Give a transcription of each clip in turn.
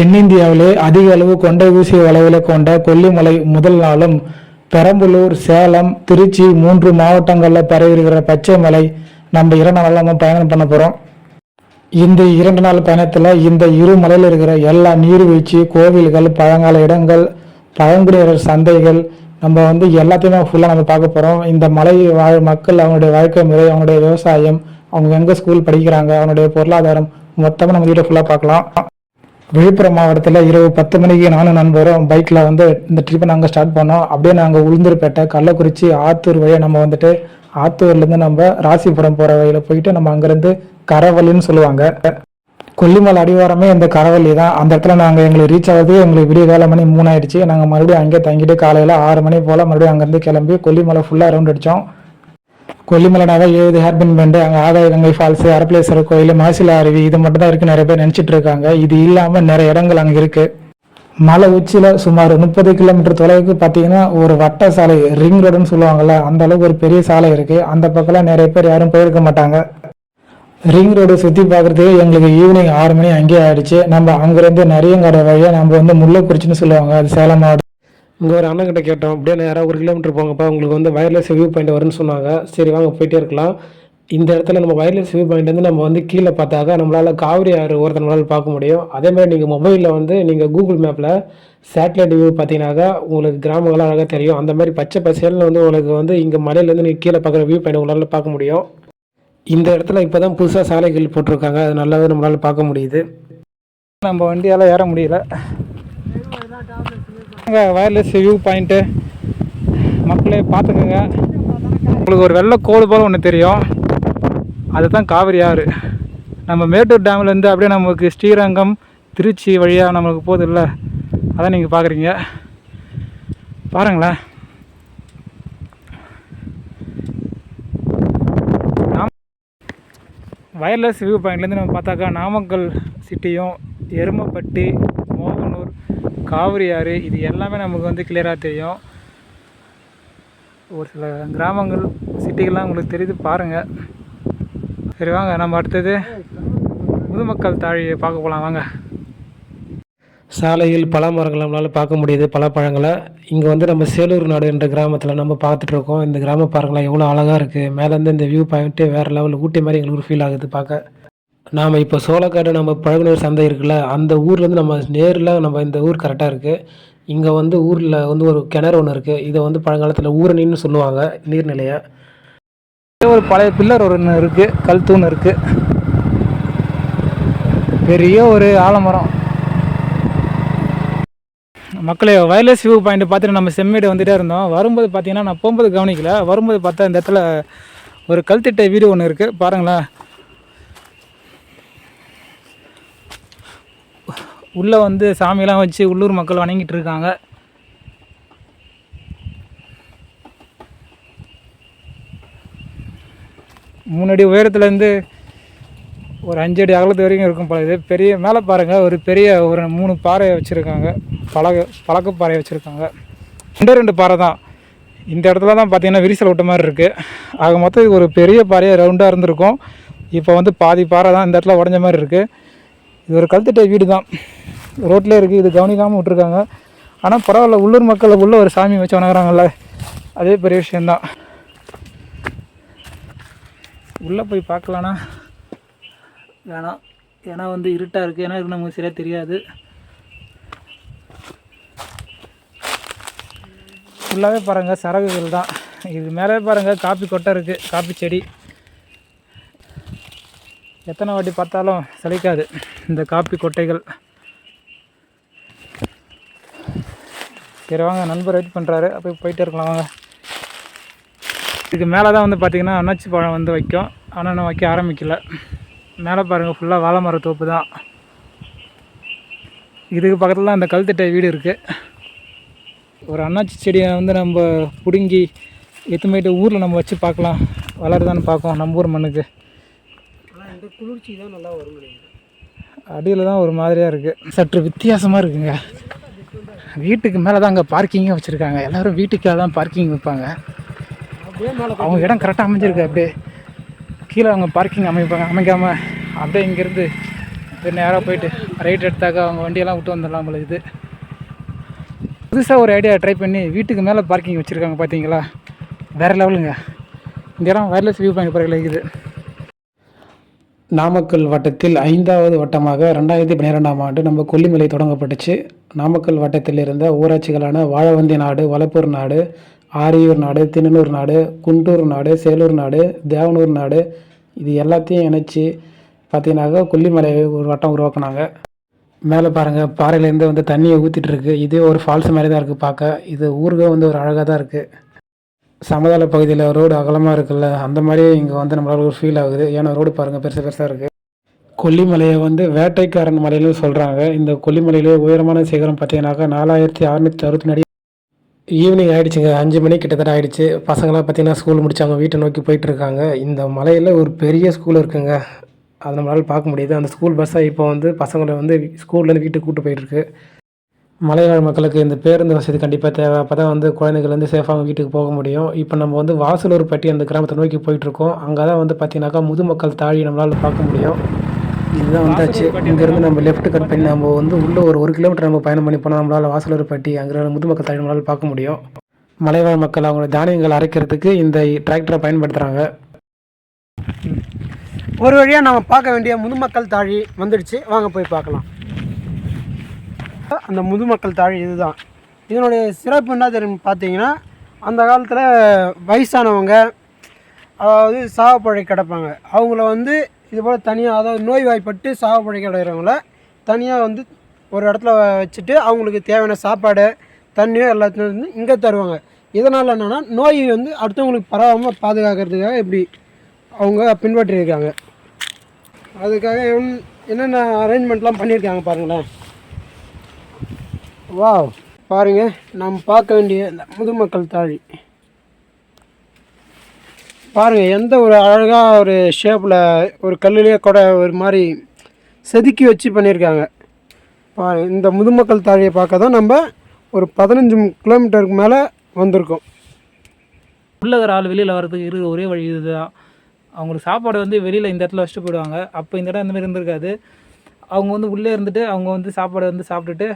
தென்னிந்தியாவிலே அதிக அளவு கொண்டை ஊசி வளைவிலை கொண்ட கொல்லிமலை முதல் நாளும் பெரம்பலூர் சேலம் திருச்சி மூன்று மாவட்டங்களில் பரவியிருக்கிற பச்சை மலை நம்ம இரண்டு நாள் நம்ம பயணம் பண்ண போகிறோம் இந்த இரண்டு நாள் பயணத்தில் இந்த இரு மலையில் இருக்கிற எல்லா நீர்வீழ்ச்சி கோவில்கள் பழங்கால இடங்கள் பழங்குடியினர் சந்தைகள் நம்ம வந்து எல்லாத்தையுமே ஃபுல்லாக நம்ம பார்க்க போகிறோம் இந்த மலை வாழ் மக்கள் அவங்களுடைய வாழ்க்கை முறை அவங்களுடைய விவசாயம் அவங்க எங்கே ஸ்கூல் படிக்கிறாங்க அவனுடைய பொருளாதாரம் மொத்தமாக நம்ம வீட்டை ஃபுல்லாக பார்க்கலாம். விழுப்புரம் மாவட்டத்தில் இரவு பத்து மணிக்கு நானும் நண்பரும் பைக்கில் வந்து இந்த ட்ரிப்பை நாங்கள் ஸ்டார்ட் பண்ணோம். அப்படியே நாங்கள் உளுந்தூர்பேட்டை கள்ளக்குறிச்சி ஆத்தூர் வழியாக நம்ம வந்துட்டு ஆத்தூர்லேருந்து நம்ம ராசிபுரம் போகிற வழியில் போயிட்டு நம்ம அங்கேருந்து கரவல்லின்னு சொல்லுவாங்க. கொல்லிமலை அடிவாரமே இந்த கரவல்லி தான். அந்த இடத்துல நாங்கள் எங்களுக்கு ரீச் ஆகுது. எங்களுக்கு விடிய வேலை மணி மூணாயிடுச்சு. நாங்கள் மறுபடியும் அங்கேயே தங்கிட்டு காலையில் ஆறு மணி போல் மறுபடியும் அங்கேருந்து கிளம்பி கொல்லிமலை ஃபுல்லாக ரவுண்ட் அடித்தோம் கொல்லிமலைனாவே ஏழு ஹேர்பின் பெண்டு அங்கே ஆகாய கங்கை ஃபால்ஸ் அரப்பளேஸ்வரர் கோயில் மாசிலா அருவி இது மட்டும் தான் இருக்கு. நிறைய பேர் நினச்சிட்டு இருக்காங்க. இது இல்லாமல் நிறைய இடங்கள் அங்கே இருக்கு. மலை உச்சியில் சுமார் முப்பது கிலோமீட்டர் தொலைவுக்கு பார்த்தீங்கன்னா ஒரு வட்ட சாலை ரிங் ரோடுன்னு சொல்லுவாங்கல்ல அந்த அளவுக்கு ஒரு பெரிய சாலை இருக்கு. அந்த பக்கம்லாம் நிறைய பேர் யாரும் போயிருக்க மாட்டாங்க. ரிங் ரோடு சுற்றி பார்க்குறதுக்கு எங்களுக்கு ஈவினிங் ஆறு மணி அங்கேயே ஆயிடுச்சு. நம்ம அங்கேருந்து நரியங்கடை வழியாக நம்ம வந்து முல்லைக்குறிச்சின்னு சொல்லுவாங்க. அது சேலம் மாவட்டம் இங்கே ஒரு அண்ணன் கிட்ட கேட்டோம். அப்படியே நேராக ஒரு கிலோமீட்டர் போங்கப்பா உங்களுக்கு வந்து வயர்லெஸ் வியூ பாயிண்ட் வரும்னு சொன்னாங்க. சரி வாங்க போயிட்டே இருக்கலாம். இந்த இடத்துல நம்ம வயர்லெஸ் வியூ பாயிண்ட் வந்து நம்ம வந்து கீழே பார்த்தாக்கா நம்மளால் காவிரி ஆறு ஒருத்தர் நம்மளால் பார்க்க முடியும். அதே மாதிரி நீங்கள் மொபைலில் வந்து நீங்கள் கூகுள் மேப்பில் சேட்டலைட் வியூ பார்த்தீங்கன்னாக்கா உங்களுக்கு கிராமங்களாக அழகாக தெரியும். அந்த மாதிரி பச்சை பசேல்னு வந்து உங்களுக்கு வந்து இங்கே மலையிலேருந்து நீங்கள் கீழே பார்க்குற வியூ பாயிண்ட் உங்களால் பார்க்க முடியும். இந்த இடத்துல இப்போ தான் புதுசாக சாலைகள் போட்டிருக்காங்க. அது நல்லாவே நம்மளால் பார்க்க முடியுது. நம்ம வண்டியால் ஏற முடியல. வயர்லெஸ் வியூ பாயிண்ட்டு மக்களே பார்த்துக்கோங்க. உங்களுக்கு ஒரு வெள்ளை கோடு போல் ஒன்று தெரியும். அதுதான் காவிரி ஆறு. நம்ம மேட்டூர் டேம்லேருந்து அப்படியே நமக்கு ஸ்ரீரங்கம் திருச்சி வழியாக நம்மளுக்கு போகுது இல்லை அதான் நீங்கள் பார்க்குறீங்க. பாருங்களேன். வயர்லெஸ் வியூ பாயிண்ட்லேருந்து நம்ம பார்த்தாக்கா நாமக்கல் சிட்டியும் எருமப்பட்டி காவிரி ஆறு இது எல்லாமே நமக்கு வந்து கிளியராக தெரியும். ஒரு சில கிராமங்கள் சிட்டிகள்லாம் உங்களுக்கு தெரியுது பாருங்கள் சரி வாங்க நம்ம அடுத்தது முதுமக்கள் தாழியை பார்க்க போகலாம் வாங்க. சாலையில் பல மரங்கள் நம்மளால் பார்க்க முடியுது பல பழங்களை. இங்கே வந்து நம்ம சேலூர் நாடு என்ற கிராமத்தில் நம்ம பார்த்துட்ருக்கோம் இந்த கிராம பாருங்களா எவ்வளோ அழகாக இருக்குது மேலேருந்து இந்த வியூ பாயிண்ட்டே வேறு லெவலில் ஊட்டி மாதிரி எங்களுக்கு ஃபீல் ஆகுது பார்க்க. நாம் இப்போ சோளக்காடு நம்ம பழகுனர் சந்தை இருக்குல்ல அந்த ஊர்லேருந்து நம்ம நேரில் நம்ம இந்த ஊர் கரெக்டாக இருக்குது இங்கே வந்து ஊரில் வந்து ஒரு கிணறு ஒன்று இருக்குது இதை வந்து பழங்காலத்தில் ஊரணின்னு சொல்லுவாங்க நீர்நிலையை. ஒரு பழைய பில்லர் ஒன்று இருக்குது கல் தூண் இருக்குது பெரிய ஒரு ஆலமரம். மக்களே வயர்லெஸ் வியூ பாயிண்ட் பார்த்துட்டு நம்ம செம்மேடு வந்துட்டே இருந்தோம். வரும்போது பார்த்தீங்கன்னா நான் போகும்போது கவனிக்கல. வரும்போது பார்த்தா இந்த இடத்துல ஒரு கல்திட்டை வீடு ஒன்று இருக்குது பாருங்களேன். உள்ளே வந்து சாமியெல்லாம் வச்சு உள்ளூர் மக்கள் வணங்கிட்டு இருக்காங்க. மூணு அடி உயரத்துலேருந்து ஒரு அஞ்சு அடி அகலத்து வரைக்கும் இருக்கும் போல இது. பெரிய மேலே பாருங்கள் ஒரு பெரிய ஒரு மூணு பாறையை வச்சுருக்காங்க. பழக பழக்க பாறையை வச்சுருக்காங்க. ரெண்டு ரெண்டு பாறை தான். இந்த இடத்துல தான் பார்த்தீங்கன்னா விரிசல் விட்ட மாதிரி இருக்குது ஆக மொத்தம் ஒரு பெரிய பாறையாக ரவுண்டாக இருந்திருக்கும். இப்போ வந்து பாதி பாறை தான் இந்த இடத்துல உடஞ்ச மாதிரி இருக்குது இது ஒரு கழுத்துட்ட வீடு தான் ரோட்லேயே இருக்குது இது கவனிக்காமல் விட்ருக்காங்க ஆனால் பரவாயில்ல உள்ளூர் மக்களை உள்ள ஒரு சாமி வச்சு வணங்குறாங்கல்ல. அதே பெரிய விஷயந்தான் உள்ளே போய் பார்க்கலான்னா வேணாம். ஏன்னா வந்து இருட்டாக இருக்குது ஏன்னா இது நமக்கு சரியாக தெரியாது. ஃபுல்லாகவே பாருங்கள் சரகுகள் தான் இது மேலே பாருங்கள் காப்பி கொட்டை இருக்குது காப்பி செடி. எத்தனை வாட்டி பார்த்தாலும் சளிக்காது இந்த காப்பி கொட்டைகள். சரி வாங்க நண்பர் வெயிட் பண்ணுறாரு அப்போ போயிட்டே இருக்கலாம் வாங்க. இதுக்கு மேலே தான் வந்து பார்த்திங்கன்னா அன்னாச்சி பழம் வந்து வைக்கும். ஆனால் இன்னும் வைக்க ஆரம்பிக்கல. மேலே பாருங்கள் ஃபுல்லாக வாழை மர தோப்பு தான். இதுக்கு பக்கத்தில் தான் அந்த கல்திட்டை வீடு இருக்குது ஒரு அன்னாச்சி செடியை வந்து நம்ம பிடுங்கி எத்துமைட்டு ஊரில் நம்ம வச்சு பார்க்கலாம். வளருதான்னு பார்ப்போம் நம்ம ஊர் மண்ணுக்கு. இந்த குளிர்ச்சி தான் நல்லா வரும் அடியில் தான் ஒரு மாதிரியாக இருக்குது சற்று வித்தியாசமாக இருக்குங்க. வீட்டுக்கு மேலே தான் அங்கே பார்க்கிங்கே வச்சுருக்காங்க. எல்லோரும் வீட்டுக்காக தான் பார்க்கிங் வைப்பாங்க. அவங்க இடம் கரெக்டாக அமைஞ்சிருக்கு அப்படியே. கீழே அவங்க பார்க்கிங் அமைப்பாங்க அமைக்காமல் அப்படியே இங்கேருந்து நேராக போயிட்டு ரைட் எடுத்தாக்கா அவங்க வண்டியெல்லாம் விட்டு வந்துடலாம் போல இது புதுசாக ஒரு ஐடியா ட்ரை பண்ணி வீட்டுக்கு மேலே பார்க்கிங் வச்சுருக்காங்க பார்த்தீங்களா வேறு லெவலுங்க இந்த இடம் வயர்லெஸ் வியூ பாயிண்ட் பிறகு இருக்குது. நாமக்கல் வட்டத்தில் ஐந்தாவது வட்டமாக ரெண்டாயிரத்தி பன்னிரெண்டாம் ஆண்டு நம்ம கொல்லிமலை தொடங்கப்பட்டுச்சு. நாமக்கல் வட்டத்தில் இருந்த ஊராட்சிகளான வாழவந்தி நாடு வளப்பூர் நாடு ஆரியூர் நாடு திண்ணனூர் நாடு குண்டூர் நாடு சேலூர் நாடு தேவனூர் நாடு இது எல்லாத்தையும் இணைச்சி பார்த்தீங்கன்னாக்கா கொல்லிமலை ஒரு வட்டம் உருவாக்குனாங்க. மேலே பாருங்கள் பாறையிலேருந்து வந்து தண்ணியை ஊற்றிட்டுருக்கு இதே ஒரு ஃபால்ஸ் மாதிரி தான் இருக்குது பார்க்க. இது ஊருக்கே வந்து ஒரு அழகாக தான் இருக்குது சமதள பகுதியில் ரோடு அகலமாக இருக்குல்ல அந்த மாதிரி இங்கே வந்து நம்மளால ஒரு ஃபீல் ஆகுது. ஏன்னா ரோடு பாருங்கள் பெருசு பெருசாக இருக்குது கொல்லிமலையை வந்து வேட்டைக்காரன் மலையிலும் சொல்கிறாங்க இந்த கொல்லிமலையிலே உயரமான சிகரம் பார்த்தீங்கன்னாக்கா நாலாயிரத்தி அறநூற்றி அறுபத்தி அடி ஈவினிங் ஆகிடுச்சுங்க அஞ்சு மணி கிட்டத்தட்ட ஆகிடுச்சு பசங்களாம் பார்த்தீங்கன்னா ஸ்கூல் முடித்தாங்க வீட்டை நோக்கி போயிட்டுருக்காங்க இந்த மலையில் ஒரு பெரிய ஸ்கூல் இருக்குங்க. அது நம்மளால் பார்க்க முடியுது. அந்த ஸ்கூல் பஸ்ஸை இப்போ வந்து பசங்களை வந்து ஸ்கூல்லேருந்து வீட்டுக்கு கூட்டு போயிட்டுருக்கு மலைவாழ் மக்களுக்கு இந்த பேருந்து வசதி கண்டிப்பாக தேவை. அப்போ தான் வந்து குழந்தைகள் வந்து சேஃபாக வீட்டுக்கு போக முடியும். இப்போ நம்ம வந்து வாசலூர் பட்டி அந்த கிராமத்தை நோக்கி போயிட்டுருக்கோம். அங்கே தான் வந்து பார்த்தீங்கன்னாக்கா முதுமக்கள் தாழி நம்மளால் பார்க்க முடியும். இதுதான் வந்தாச்சு. இங்கேருந்து நம்ம லெஃப்ட் கட் பண்ணி நம்ம வந்து உள்ளே ஒரு ஒரு கிலோமீட்டர் நம்ம பயணம் பண்ணி போனால் நம்மளால் வாசலூர் பட்டி அங்கே முதுமக்கள் தாழி நம்மளால் பார்க்க முடியும். மலைவாழ் மக்கள் அவங்களோட தானியங்கள் அரைக்கிறதுக்கு இந்த டிராக்டரை பயன்படுத்துகிறாங்க ஒரு வழியாக நம்ம பார்க்க வேண்டிய முதுமக்கள் தாழி வந்துடுச்சு. வாங்க போய் பார்க்கலாம். அந்த முதுமக்கள் தாழி இதுதான். இதனுடைய சிறப்பு என்ன தெரியும் பார்த்தீங்கன்னா அந்த காலத்தில் வயசானவங்க அதாவது சாவப்பழை கிடப்பாங்க. அவங்கள வந்து இது போல் தனியாக அதாவது நோய்வாய்ப்பட்டு சாவப்பழை கிடக்கிறவங்கள தனியாக வந்து ஒரு இடத்துல வச்சுட்டு அவங்களுக்கு தேவையான சாப்பாடு தண்ணியோ எல்லாத்தையும் வந்து இங்கே தருவாங்க. இதனால் என்னென்னா நோய் வந்து அடுத்தவங்களுக்கு பரவாமல் பாதுகாக்கிறதுக்காக இப்படி அவங்க பின்பற்றியிருக்காங்க அதுக்காக என்னென்ன அரேஞ்ச்மெண்ட்லாம் பண்ணியிருக்காங்க பாருங்களேன். வாவ். பாருங்க நாம் பார்க்க வேண்டிய இந்த முதுமக்கள் தாழி. பாருங்க எந்த ஒரு அழகாக ஒரு ஷேப்பில் ஒரு கல்லுலேயே கூட ஒரு மாதிரி செதுக்கி வச்சு பண்ணியிருக்காங்க. பாருங்க இந்த முதுமக்கள் தாழியை பார்க்க தான் நம்ம ஒரு பதினஞ்சு கிலோமீட்டருக்கு மேலே வந்திருக்கோம். உள்ளகிற ஆள் வெளியில் வர்றதுக்கு இருக்கிற ஒரே வழி இதுதான். அவங்களுக்கு சாப்பாடு வந்து வெளியில் இந்த இடத்துல வச்சுட்டு போயிடுவாங்க. அப்போ இந்த இடம் இந்த மாதிரி இருந்திருக்காது. அவங்க வந்து உள்ளே இருந்துட்டு அவங்க வந்து சாப்பாடு வந்து சாப்பிட்டுட்டு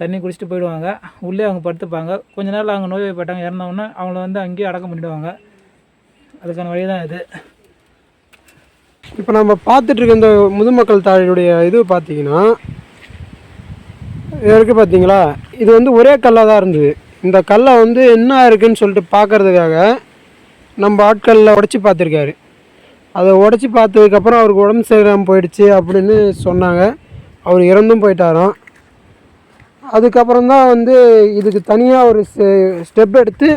தண்ணி குடிச்சிட்டு போயிடுவாங்க. உள்ளே அவங்க படுத்துப்பாங்க. கொஞ்ச நாள் அவங்க நோய்வாய்ப்பட்டாங்க இறந்தவொன்னே அவங்கள வந்து அங்கேயே அடக்கம் பண்ணிவிடுவாங்க அதுக்கான வழி தான் இது. இப்போ நம்ம பார்த்துட்ருக்க இந்த முதுமக்கள் தாழியுடைய இது பார்த்தீங்கன்னா இது இருக்குது பார்த்தீங்களா? இது வந்து ஒரே கல்லாக தான் இருந்தது. இந்த கல்லை வந்து என்ன இருக்குதுன்னு சொல்லிட்டு பார்க்கறதுக்காக நம்ம ஆட்களில் உடச்சி பார்த்துருக்காரு. அதை உடச்சி பார்த்ததுக்கப்புறம் அவருக்கு உடம்பு சரியில்லாமல் போயிடுச்சு அப்படின்னு சொன்னாங்க. அவர் இறந்தும் போயிட்டாராம். அதுக்கப்புறம் தான் வந்து இதுக்கு தனியாக ஒரு ஸ்டெப் எடுத்து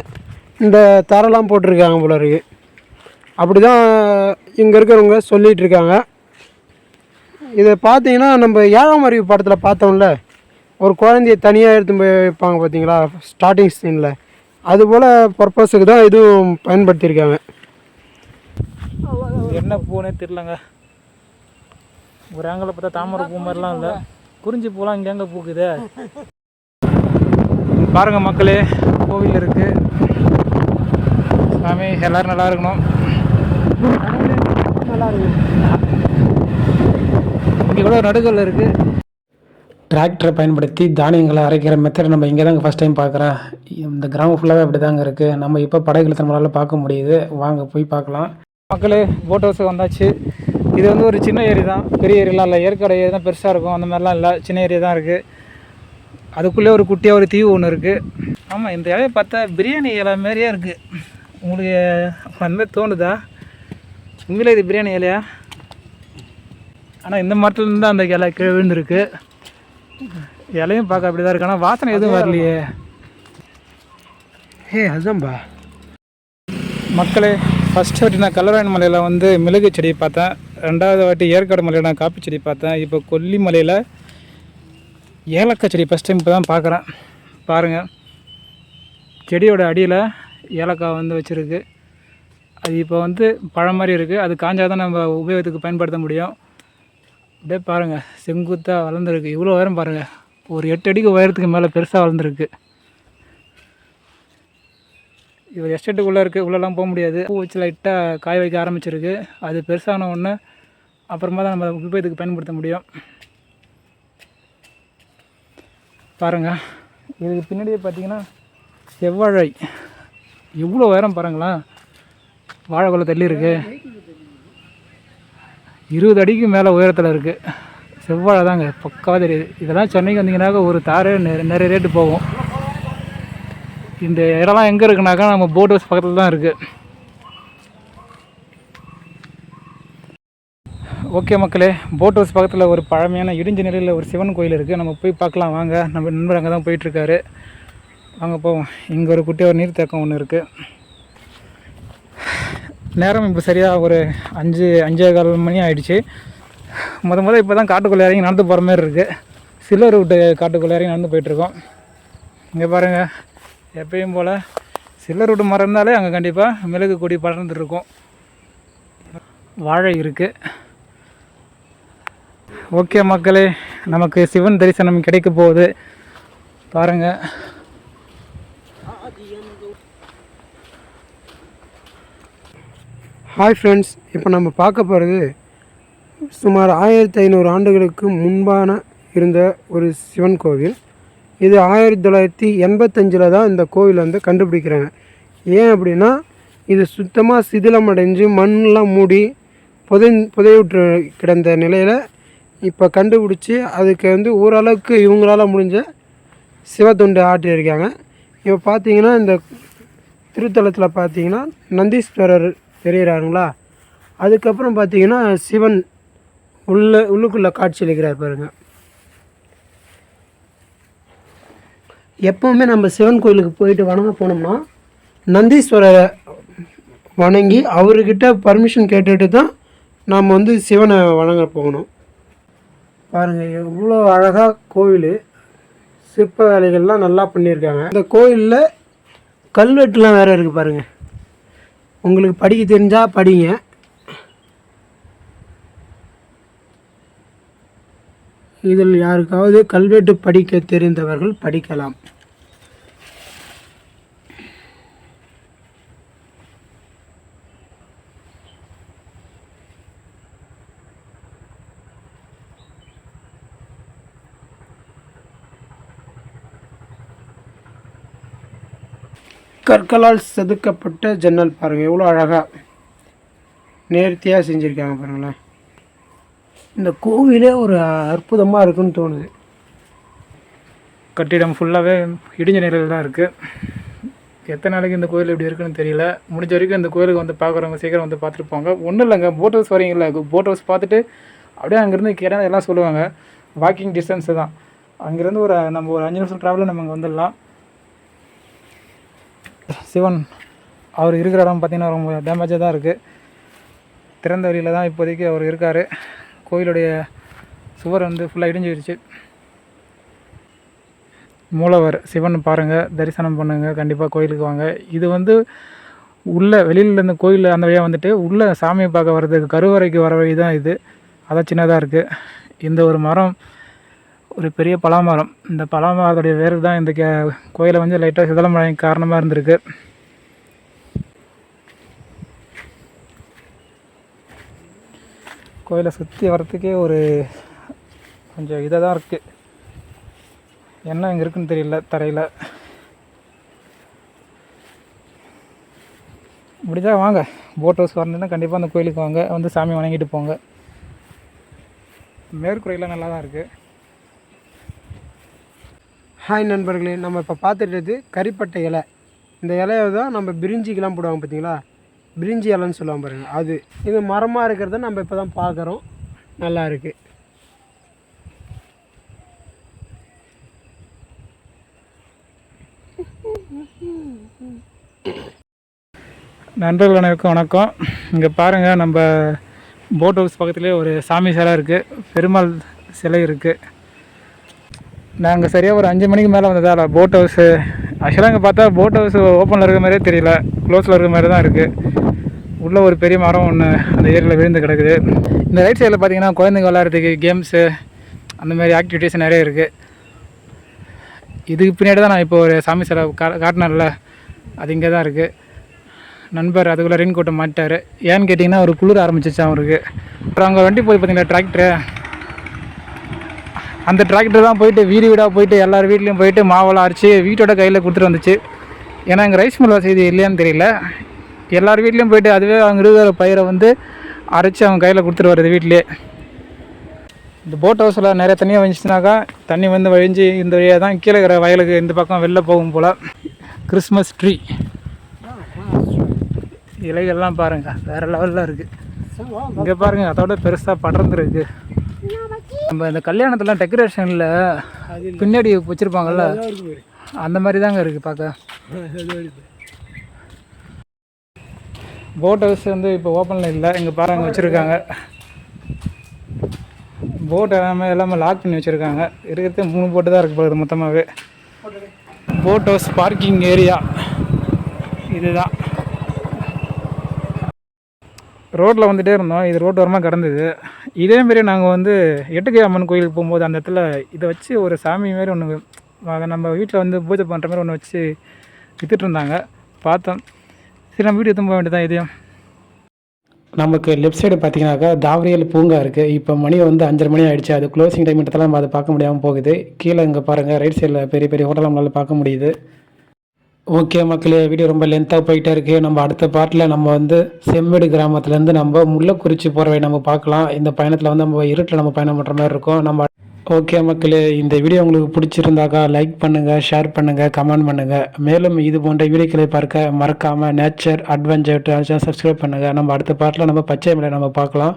இந்த தரெல்லாம் போட்டிருக்காங்க போல இருக்கு. அப்படி தான் இங்கே இருக்கிறவங்க சொல்லிகிட்டு இருக்காங்க. இதை பார்த்தீங்கன்னா நம்ம ஏழாம் அறிவு படத்தில் பார்த்தோம்ல ஒரு குழந்தைய தனியாக எடுத்து போய் வைப்பாங்க பார்த்தீங்களா ஸ்டார்டிங் சீனில் அதுபோல் பர்பஸுக்கு தான் இதுவும் பயன்படுத்தியிருக்காங்க. என்ன பூனே தெரிலங்க ஒரு ஆங்கில பார்த்தா தாமரை பூ மாதிரிலாம் இல்லை. குறிஞ்சி பூலாம் இங்கே எங்கே பூக்குது? பாருங்க மக்களே கோவில் இருக்கு. சாமி எல்லாரும் நல்லா இருக்கணும். நல்லா இருக்கு இங்கே கூட ஒரு நடுக்கல் இருக்கு. டிராக்டரை பயன்படுத்தி தானியங்களை அரைக்கிற மெத்தட் நம்ம இங்கே தாங்க ஃபஸ்ட் டைம் பார்க்குறேன். இந்த கிராமம் ஃபுல்லாகவே அப்படி தாங்க இருக்குது நம்ம இப்போ படகுல நம்மளால் பார்க்க முடியுது. வாங்க போய் பார்க்கலாம். மக்களே போட் ஹவுஸுக்கு வந்தாச்சு. இது வந்து ஒரு சின்ன ஏரி தான். பெரிய ஏரிலாம் இல்லை. ஏற்காடு ஏரி தான் பெருசாக இருக்கும். அந்த மாதிரிலாம் இல்லை. சின்ன ஏரியா தான் இருக்குது அதுக்குள்ளே ஒரு குட்டியாக ஒரு தீவு ஒன்று இருக்குது ஆமாம் இந்த இலையை பார்த்தா பிரியாணி இலை மாதிரியே இருக்குது உங்களுக்கு அந்த தோணுதா? உண்மையிலே இது பிரியாணி இலையா? ஆனால் இந்த மரத்துலேருந்து தான் அந்த இலை கீழே விழுந்திருக்கு. இலையும் பார்க்க அப்படி தான் இருக்கு. ஆனால் வாசனை எதுவும் வரலையே. ஹே அதுதான்பா. மக்களே ஃபஸ்ட் வாட்டி நான் கல்லராயன் மலையில் வந்து மிளகு செடி பார்த்தேன். ரெண்டாவது வாட்டி ஏற்காடு மலையில் நான் காப்பி செடி பார்த்தேன். இப்போ கொல்லிமலையில் ஏலக்காய் செடி ஃபஸ்ட் டைம் இப்போ தான் பார்க்குறேன். பாருங்கள் செடியோட அடியில் ஏலக்காய் வந்து வச்சுருக்கு. அது இப்போ வந்து பழம் மாதிரி இருக்குது அது காஞ்சாதான் நம்ம உபயோகத்துக்கு பயன்படுத்த முடியும். அப்படியே பாருங்கள் செங்குத்தாக வளர்ந்துருக்கு. இவ்வளோ உயரம் பாருங்கள் ஒரு எட்டு அடிக்கு உயரத்துக்கு மேலே பெருசாக வளர்ந்துருக்கு. இது எஸ்டேட்டுக்குள்ளே இருக்குது உள்ளெல்லாம் போக முடியாது. பூ வச்சு லைட்டாக காய வைக்க ஆரம்பிச்சிருக்கு. அது பெருசான ஒன்று அப்புறமா தான் நம்ம விபத்துக்கு பயன்படுத்த முடியும். பாருங்கள் இதுக்கு பின்னாடியே பார்த்தீங்கன்னா செவ்வாழை. எவ்வளோ உயரம் பாருங்களேன் வாழைக்குள்ள தள்ளி இருக்குது இருபது அடிக்கு மேலே உயரத்தில் இருக்குது செவ்வாழை தாங்க பக்காவாக தெரியுது. இதெல்லாம் சென்னைக்கு வந்தீங்கன்னாக்க ஒரு தாரே நிறைய ரேட்டு போகும். இந்த இடம்லாம் எங்கே இருக்குனாக்கா நம்ம போட் ஹவுஸ் பக்கத்தில் தான் இருக்குது ஓகே மக்களே போட் ஹவுஸ் பக்கத்தில் ஒரு பழமையான இடிஞ்ச நிலையில் ஒரு சிவன் கோயில் இருக்குது நம்ம போய் பார்க்கலாம் வாங்க. நம்ம நண்பர் அங்கே தான் போயிட்டுருக்காரு. வாங்க போவோம். இங்கே ஒரு குட்டியாக ஒரு நீர்த்தேக்கம் ஒன்று இருக்குது நேரம் இப்போ சரியாக ஒரு அஞ்சு அஞ்சே கால் மணி ஆகிடுச்சு முத முத இப்போ தான் காட்டுக்குள்ளே இறங்கி நடந்து போகிற மாதிரி இருக்குது சில்லர் விட்டு காட்டுக்குள்ளே இறங்கி நடந்து போயிட்டுருக்கோம். இங்கே பாருங்கள் எப்பயும் போல் சில்லர் விட்டு மரம் இருந்தாலே அங்கே கண்டிப்பாக மிளகு கொடி படர்ந்துருக்கும். வாழை இருக்குது ஓகே மக்களே நமக்கு சிவன் தரிசனம் கிடைக்க போகுது. பாருங்கள் ஹாய் ஃப்ரெண்ட்ஸ் இப்போ நம்ம பார்க்க போகிறது சுமார் ஆயிரத்தி ஐநூறு ஆண்டுகளுக்கு முன்பான இருந்த ஒரு சிவன் கோவில். இது ஆயிரத்தி தொள்ளாயிரத்தி எண்பத்தஞ்சில் தான் இந்த கோவில் வந்து கண்டுபிடிக்கிறாங்க. ஏன் அப்படின்னா இது சுத்தமாக சிதிலமடைஞ்சு மண்ணெலாம் மூடி புதை புதையுற்று கிடந்த நிலையில் இப்போ கண்டுபிடிச்சி அதுக்கு வந்து ஓரளவுக்கு இவங்களால முடிஞ்ச சிவத்தொண்டு ஆற்றியிருக்காங்க இப்போ பார்த்தீங்கன்னா இந்த திருத்தலத்தில் பார்த்தீங்கன்னா நந்தீஸ்வரர் தெரிகிறாருங்களா அதுக்கப்புறம் பார்த்தீங்கன்னா சிவன் உள்ள உள்ளுக்குள்ளே காட்சி அளிக்கிறார் பாருங்க. எப்போவுமே நம்ம சிவன் கோயிலுக்கு போயிட்டு வணங்க போனோம்னா நந்தீஸ்வரரை வணங்கி அவர்கிட்ட பர்மிஷன் கேட்டுட்டு தான் நாம் வந்து சிவனை வணங்க போகணும். பாருங்கள் எவ்வளோ அழகாக கோவில். சிற்ப வேலைகள்லாம் நல்லா பண்ணியிருக்காங்க. இந்த கோயிலில் கல்வெட்டுலாம் வேறு இருக்குது பாருங்கள் உங்களுக்கு படிக்க தெரிஞ்சால் படிங்க. இதில் யாருக்காவது கல்வெட்டு படிக்க தெரிந்தவர்கள் படிக்கலாம். கற்களால் செதுக்கப்பட்ட ஜன்னல் பாருங்கள் எவ்வளோ அழகாக நேர்த்தியாக செஞ்சுருக்காங்க பாருங்களேன். இந்த கோவிலே ஒரு அற்புதமாக இருக்குன்னு தோணுது. கட்டிடம் ஃபுல்லாகவே இடிஞ்ச நிலையில் தான் இருக்குது எத்தனை நாளைக்கு இந்த கோயில் எப்படி இருக்குன்னு தெரியல. முடிஞ்ச வரைக்கும் இந்த கோயிலுக்கு வந்து பார்க்குறவங்க சீக்கிரம் வந்து பார்த்துருப்பாங்க ஒன்றும் இல்லைங்க போட் ஹவுஸ் வரீங்களா போட் ஹவுஸ் பார்த்துட்டு அப்படியே அங்கேருந்து கேட்டால் எல்லாம் சொல்லுவாங்க. வாக்கிங் டிஸ்டன்ஸு தான். அங்கேருந்து ஒரு நம்ம ஒரு அஞ்சு நிமிஷம் ட்ராவலில் நம்ம அங்கே வந்துடலாம். சிவன் அவர் இருக்கிற இடம் பார்த்திங்கன்னா ரொம்ப டேமேஜாக தான் இருக்குது திறந்த வழியில் தான் இப்போதைக்கு அவர் இருக்கார். கோயிலுடைய சுவர் வந்து ஃபுல்லாக இடிஞ்சிருச்சு மூலவர் சிவன் பாருங்கள் தரிசனம் பண்ணுங்கள் கண்டிப்பாக கோயிலுக்கு வாங்க. இது வந்து உள்ளே வெளியிலேருந்து கோயிலில் கோயில் அந்த வழியாக வந்துட்டு உள்ளே சாமியை பார்க்க வர்றதுக்கு கருவறைக்கு வர வழி தான் இது. அதான் சின்னதாக இருக்குது இந்த ஒரு மரம் ஒரு பெரிய பலாமரம். இந்த பலாமரத்துடைய வேர் தான் இந்த கே கோயிலை வந்து லைட்டாக சிதலமழை காரணமாக இருந்திருக்கு. கோயிலை சுற்றி வரத்துக்கே ஒரு கொஞ்சம் இதாக தான் இருக்குது என்ன இங்கே இருக்குன்னு தெரியல தரையில். முடிஞ்சா வாங்க. போட் ஹவுஸ் வரணுன்னா கண்டிப்பாக அந்த கோயிலுக்கு வாங்க. வந்து சாமி வணங்கிட்டு போங்க. மேற்கூரையெல்லாம் நல்லா தான் இருக்குது ஹாய் நண்பர்களே. நம்ம இப்போ பார்த்துட்டு கறிப்பட்டை இலை. இந்த இலையை தான் நம்ம பிரிஞ்சிக்கெலாம் போடுவாங்க பார்த்தீங்களா? பிரிஞ்சி இலைன்னு சொல்லுவாங்க பாருங்கள் அது. இது மரமாக இருக்கிறத நம்ம இப்போ தான் பார்க்குறோம். நல்லா இருக்குது நண்பர்கள் அனைவருக்கும் வணக்கம். இங்கே பாருங்கள் நம்ம போட் ஹவுஸ் பக்கத்துலேயே ஒரு சாமி சிலை இருக்குது பெருமாள் சிலை இருக்குது நாங்கள் சரியாக ஒரு அஞ்சு மணிக்கு மேலே வந்ததால் போட் ஹவுஸு ஆக்சுவலாக இங்கே பார்த்தா போட் ஹவுஸ் ஓப்பனில் இருக்கிற மாதிரியே தெரியல. க்ளோஸில் இருக்கிற மாதிரி தான் இருக்குது உள்ளே ஒரு பெரிய மரம் ஒன்று அந்த ஏரியில் விழுந்து கிடக்குது. இந்த ரைட் சைடில் பார்த்தீங்கன்னா குழந்தைங்க விளையாடுறதுக்கு கேம்ஸு அந்த மாதிரி ஆக்டிவிட்டீஸ் நிறைய இருக்குது இதுக்கு பின்னாடி தான் நான் இப்போ ஒரு சாமி சிலை கா காட்டினேன்ல. அது இங்கே தான் இருக்குது நண்பர் அதுக்குள்ளே ரெயின் கோட்டை மாட்டார் ஏன்னு கேட்டிங்கன்னா ஒரு குளிர ஆரம்பிச்சிச்சு அவருக்கு. அப்புறம் அங்கே வண்டி போய் பார்த்தீங்களா டிராக்டரு அந்த டிராக்டர் தான் போயிட்டு வீடு வீடாக போயிட்டு எல்லார் வீட்லேயும் போயிட்டு மாவெல்லாம் அரைச்சி வீட்டோட கையில் கொடுத்துட்டு வந்துச்சு. ஏன்னா எங்கள் ரைஸ் மில் வசதி இல்லையான்னு தெரியல. எல்லார் வீட்லேயும் போயிட்டு அதுவே அவங்க இருக்கிற பயிரை வந்து அரைச்சி அவங்க கையில் கொடுத்துட்டு வருது வீட்லேயே. இந்த போட் ஹவுஸில் நிறைய தண்ணியாக வந்துச்சுனாக்கா தண்ணி வந்து வழிஞ்சு இந்த வழியாக தான் கீழே இருக்கிற வயலுக்கு இந்த பக்கம் வெளில போகும் போல். கிறிஸ்மஸ் ட்ரீ இலைகள்லாம் பாருங்க வேறு லெவலில் இருக்குது இங்கே பாருங்கள் அதோட பெருசாக படர்ந்துருக்கு. நம்ம இந்த கல்யாணத்துலாம் டெக்கரேஷனில் பின்னாடி வச்சுருப்பாங்கள்ல அந்த மாதிரி தாங்க இருக்குது பார்க்க. போட் ஹவுஸ் வந்து இப்போ ஓப்பனில் இல்லை இங்கே பாருங்க வச்சுருக்காங்க. போட் எல்லாமே எல்லாமே லாக் பண்ணி வச்சுருக்காங்க. இருக்கிறது மூணு போட்டு தான் இருக்குது மொத்தமாகவே போட் ஹவுஸ் பார்க்கிங் ஏரியா இதுதான். ரோட்டில் வந்துகிட்டே இருந்தோம். இது ரோட்டு ஓரமாக கிடந்தது. இதேமாரி நாங்கள் வந்து எட்டுக்கை அம்மன் கோயிலுக்கு போகும்போது அந்த இடத்துல இதை வச்சு ஒரு சாமி மாரி ஒன்று நம்ம வீட்டில் வந்து பூஜை பண்ணுற மாதிரி ஒன்று வச்சு வித்துட்டு இருந்தாங்க. பார்த்தோம். சரி நம்ம வீடு எடுத்து போக வேண்டியதான் இதையும் நமக்கு லெஃப்ட் சைடு பார்த்தீங்கன்னாக்கா தாவரியல் பூங்கா இருக்குது இப்போ மணி வந்து அஞ்சரை மணி ஆகிடுச்சு அது க்ளோசிங் டைம் நம்ம அதை பார்க்க முடியாமல் போகுது. கீழே இங்கே பாருங்கள் ரைட் சைடில் பெரிய பெரிய ஹோட்டல் நம்மளால் பார்க்க முடியுது. ஓகே மக்களே வீடியோ ரொம்ப லென்த்தாக போயிட்டே இருக்குது நம்ம அடுத்த பாட்டில் நம்ம வந்து செம்மேடு கிராமத்துலேருந்து நம்ம முள்ளக்குறிச்சி போகிறவை நம்ம பார்க்கலாம். இந்த பயணத்தில் வந்து நம்ம இருட்டில் நம்ம பயணம் பண்ணுற மாதிரி இருக்கும். நம்ம ஓகே மக்களே இந்த வீடியோ உங்களுக்கு பிடிச்சிருந்தாக்கா லைக் பண்ணுங்கள் ஷேர் பண்ணுங்கள் கமெண்ட் பண்ணுங்கள் மேலும் இது போன்ற வீடியோக்களை பார்க்க மறக்காமல் நேச்சர் அட்வென்ச்சர் சப்ஸ்கிரைப் பண்ணுங்கள் நம்ம அடுத்த பாட்டில் நம்ம பச்சை மலை நம்ம பார்க்கலாம்.